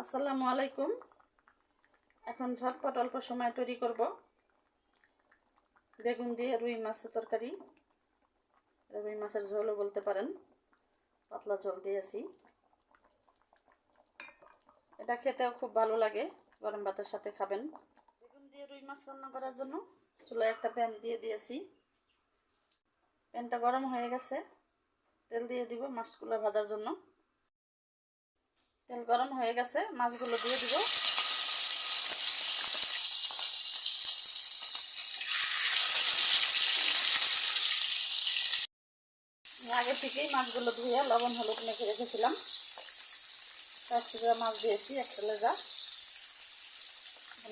আসসালামু আলাইকুম। এখন ঝটপট অল্প সময় তৈরি করব। বেগুন দিয়ে রুই মাছের তরকারি। রুই মাছের ঝোলও বলতে পারেন। পাতলা ঝোল দিয়েছি। এটা খেতেও খুব ভালো লাগে। গরম ভাতের সাথে খাবেন। বেগুন দিয়ে রুই মাছ রান্না করার জন্য চুলায় একটা প্যান দিয়ে দিয়েছি। প্যানটা গরম হয়ে গেছে। তেল দিয়ে দিব মাছগুলো ভাজার জন্য। তেল গরম হয়ে গেছে, মাছগুলো দিয়ে দিব। আগে থেকেই মাছগুলো ধুয়ে লবণ হলুদ মেখে রেখেছিলাম। পাঁচ টাকা মাছ দিয়েছি একটা লেজা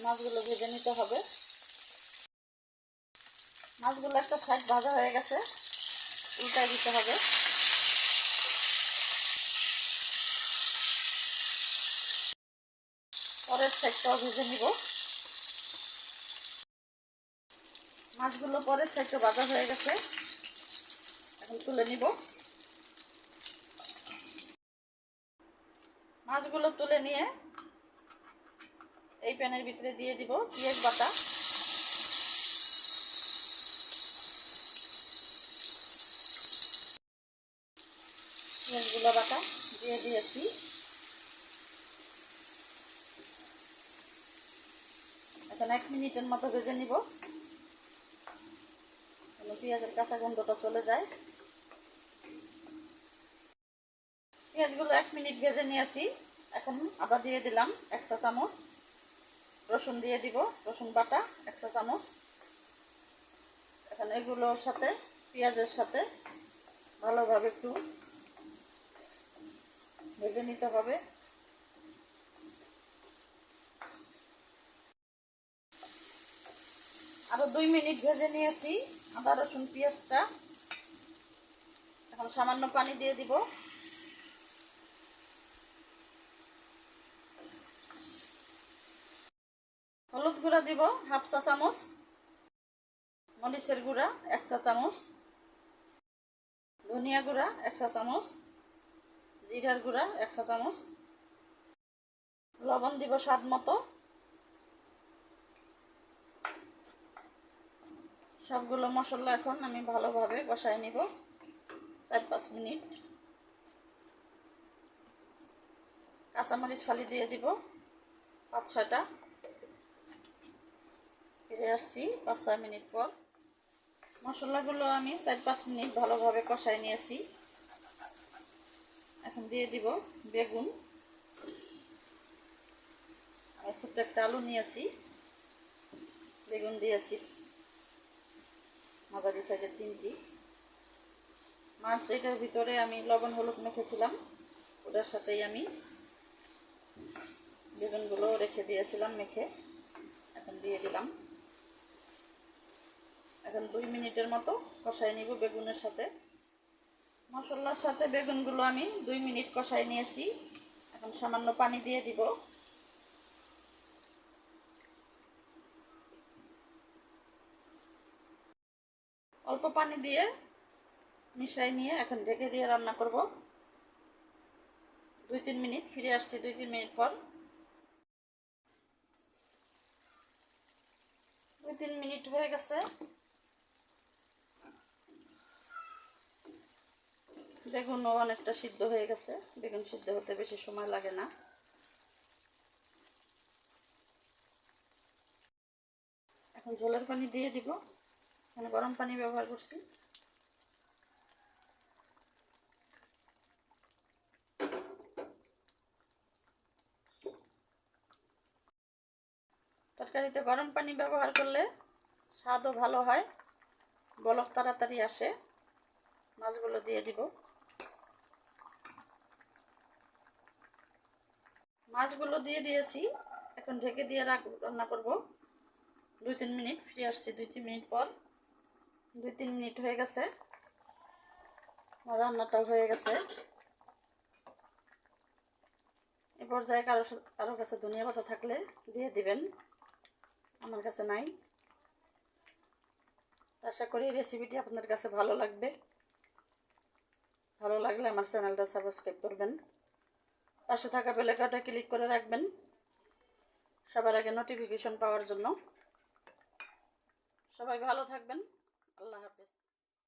মাছগুলো ভেজে নিতে হবে। মাছগুলো একটা সাইড ভাজা হয়ে গেছে উল্টাই দিতে হবে। পরের সাইডটাও ভেজে নিব। মাছগুলো পরের সাইডটা ভাজা হয়ে গেছে। এখন তুলে নিব। মাছগুলো তুলে নিয়ে এই প্যানের ভিতরে দিয়ে দিব পেঁয়াজ বাটা। পেঁয়াজগুলো বাটা দিয়ে দিয়েছি। এখন এক মিনিটের মতো ভেজে নিব। পেঁয়াজের কাঁচা গন্ধটা চলে যায়। পেঁয়াজগুলো এক মিনিট ভেজে নিয়েছি। এখন আদা দিয়ে দিলাম এক চা চামচ। রসুন দিয়ে দিব, রসুন বাটা, এক চা চামচ। এখন এগুলোর সাথে, পেঁয়াজের সাথে ভালোভাবে একটু ভেজে নিতে হবে। আরও দুই মিনিট ভেজে নিয়েছি, আদা, রসুন, পেঁয়াজটা। এখন সামান্য পানি দিয়ে দিব। হলুদ গুঁড়া দিব, হাফ চা চামচ। মরিচের গুঁড়া, এক চা চামচ। ধনিয়া গুঁড়া, এক চা চামচ। জিরার গুঁড়া, এক চা চামচ। লবণ দিব স্বাদ মতো। সবগুলো মশলা এখন আমি ভালোভাবে কষাই নিব, চার পাঁচ মিনিট। কাঁচামরিচ ফালি দিয়ে দিব, পাঁচ ছয়টা। ফিরে আসছি পাঁচ ছয় মিনিট পর। মশলাগুলো আমি চার পাঁচ মিনিট ভালোভাবে কষাই নিয়েছি। এখন দিয়ে দিব বেগুন। আর ছোট্ট একটা আলু নিয়েছি, বেগুন দিয়েছি। মাঝারি সাইজের তিনটি। মাছ যেটার ভিতরে আমি লবণ, হলুদ মেখেছিলাম। ওটার সাথেই আমি বেগুনগুলো রেখে দিয়েছিলাম মেখে। এখন দিয়ে দিলাম। এখন দুই মিনিটের মতো কষাই নিব বেগুনের সাথে। মশলার সাথে বেগুনগুলো আমি দুই মিনিট কষাই নিয়েছি। এখন সামান্য পানি দিয়ে দিব। অল্প পানি দিয়ে মিশাই নিয়ে এখন ঢেকে দিয়ে রান্না করব। দুই তিন মিনিট ফিরে আসছি, দুই তিন মিনিট পর। দুই তিন মিনিট হয়ে গেছে। বেগুনও অনেকটা সিদ্ধ হয়ে গেছে। বেগুন সিদ্ধ হতে বেশি সময় লাগে না। এখন ঝোলের পানি দিয়ে দিব। এখানে গরম পানি ব্যবহার করছি। তরকারিতে গরম পানি ব্যবহার করলে স্বাদও ভালো হয়। বলক তাড়াতাড়ি আসে। মাছগুলো দিয়ে দিব। মাছগুলো দিয়ে দিয়েছি। এখন ঢেকে দিয়ে রান্না করব। দুই তিন মিনিট, ফিরে আসছি দুই তিন মিনিট পর। দুই তিন মিনিট হয়ে গেছে। রান্নাটাও হয়ে গেছে। এ পর্যায়ে কারও কারও কাছে ধনিয়া পাতা থাকলে দিয়ে দিবেন। আমার কাছে নাই। আশা করি রেসিপিটি আপনার কাছে ভালো লাগবে। ভালো লাগলে আমার চ্যানেলটা সাবস্ক্রাইব করবেন। পাশে থাকা বেলাকাটা ক্লিক করে রাখবেন। সবার আগে নোটিফিকেশন পাওয়ার জন্য। সবাই ভালো থাকবেন। আল্লাহ হাফেজ